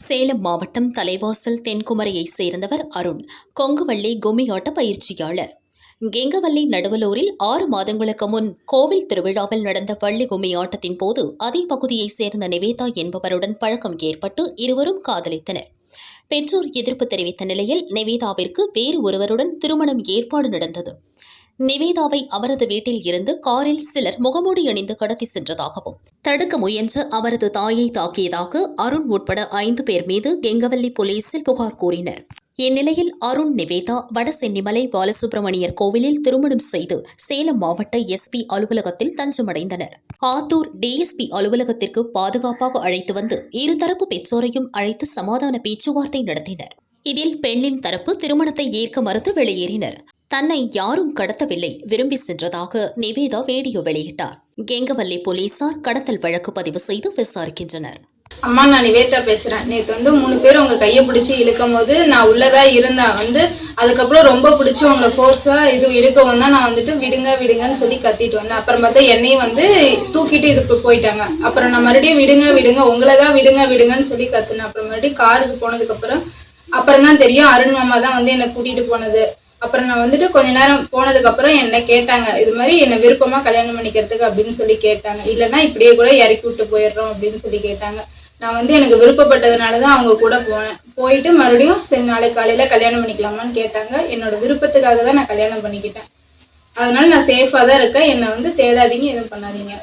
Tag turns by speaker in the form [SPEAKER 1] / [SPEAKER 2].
[SPEAKER 1] சேலம் மாவட்டம் தலைவாசல் தென்குமரியைச் சேர்ந்தவர் அருண் கொங்குவள்ளி கும்மியாட்ட பயிற்சியாளர். கெங்கவல்லி நடுவலூரில் ஆறு மாதங்களுக்கு முன் கோவில் திருவிழாவில் நடந்த வள்ளி கும்மி ஆட்டத்தின் போது அதே பகுதியைச் சேர்ந்த நிவேதா என்பவருடன் பழக்கம் ஏற்பட்டு இருவரும் காதலித்தனர். பெற்றோர் எதிர்ப்பு தெரிவித்த நிலையில் நிவேதாவிற்கு வேறு ஒருவருடன் திருமணம் ஏற்பாடு நடந்தது. நிவேதாவை அவரது வீட்டில் இருந்து காரில் சிலர் முகமூடி அணிந்து கடத்தி சென்றதாகவும் தடுக்க முயன்று அவரது தாயை தாக்கியதாக அருண் உட்பட ஐந்து பேர் மீது கெங்கவல்லி போலீசில் புகார் கூறினர். இந்நிலையில் அருண் நிவேதா வடசென்னிமலை பாலசுப்பிரமணியர் கோவிலில் திருமணம் செய்து சேலம் மாவட்ட எஸ்பி அலுவலகத்தில் தஞ்சமடைந்தனர். ஆத்தூர் டிஎஸ்பி அலுவலகத்திற்கு பாதுகாப்பாக அழைத்து வந்து இருதரப்பு பெற்றோரையும் அழைத்து சமாதான பேச்சுவார்த்தை நடத்தினர். இதில் பெண்ணின் தரப்பு திருமணத்தை ஏற்க மறுத்து வெளியேறினர். தன்னை யாரும் கடத்தவில்லை. விரும்பி சென்றதாக நிவேதா வீடியோ வெளியிட்டார். கெங்கவல்லி போலீசார் கடத்தல் வழக்கு பதிவு செய்து விசாரிக்கின்றனர்.
[SPEAKER 2] அம்மா நான் நிவேதா பேசுறேன். நேத்து வந்து மூணு பேர் உங்க கையை பிடிச்சி இழுக்கும் போது நான் உள்ளதா இருந்தேன் வந்து அதுக்கப்புறம் ரொம்ப பிடிச்சி உங்களை ஃபோர்ஸா இது இழுக்கவும் தான் நான் வந்துட்டு விடுங்க விடுங்கன்னு சொல்லி கத்திட்டு வந்தேன். அப்புறம் பார்த்தா என்னையும் வந்து தூக்கிட்டு இது போயிட்டாங்க. அப்புறம் நான் மறுபடியும் விடுங்க விடுங்க உங்களை தான் விடுங்க விடுங்கன்னு சொல்லி கத்துனேன். அப்புறம் மறுபடியும் காருக்கு போனதுக்கு அப்புறம் அப்புறம் தான் தெரியும் அருண் மாமா தான் வந்து என்னை கூட்டிட்டு போனது. அப்புறம் நான் வந்துட்டு கொஞ்ச நேரம் போனதுக்கு அப்புறம் என்ன கேட்டாங்க இது மாதிரி என்ன விருப்பமா கல்யாணம் பண்ணிக்கிறதுக்கு அப்படின்னு சொல்லி கேட்டாங்க. இல்லைன்னா இப்படியே கூட இறக்கி விட்டு போயிடுறோம் அப்படின்னு சொல்லி கேட்டாங்க. நான் வந்து எனக்கு விருப்பப்பட்டதுனால தான் அவங்க கூட போனேன். போயிட்டு மறுபடியும் சரி நாளைக்கு காலையில கல்யாணம் பண்ணிக்கலாமான்னு கேட்டாங்க. என்னோட விருப்பத்துக்காக தான் நான் கல்யாணம் பண்ணிக்கிட்டேன். அதனால நான் சேஃபாக தான் இருக்கேன். என்னை வந்து தேடாதீங்க எதுவும் பண்ணாதீங்க.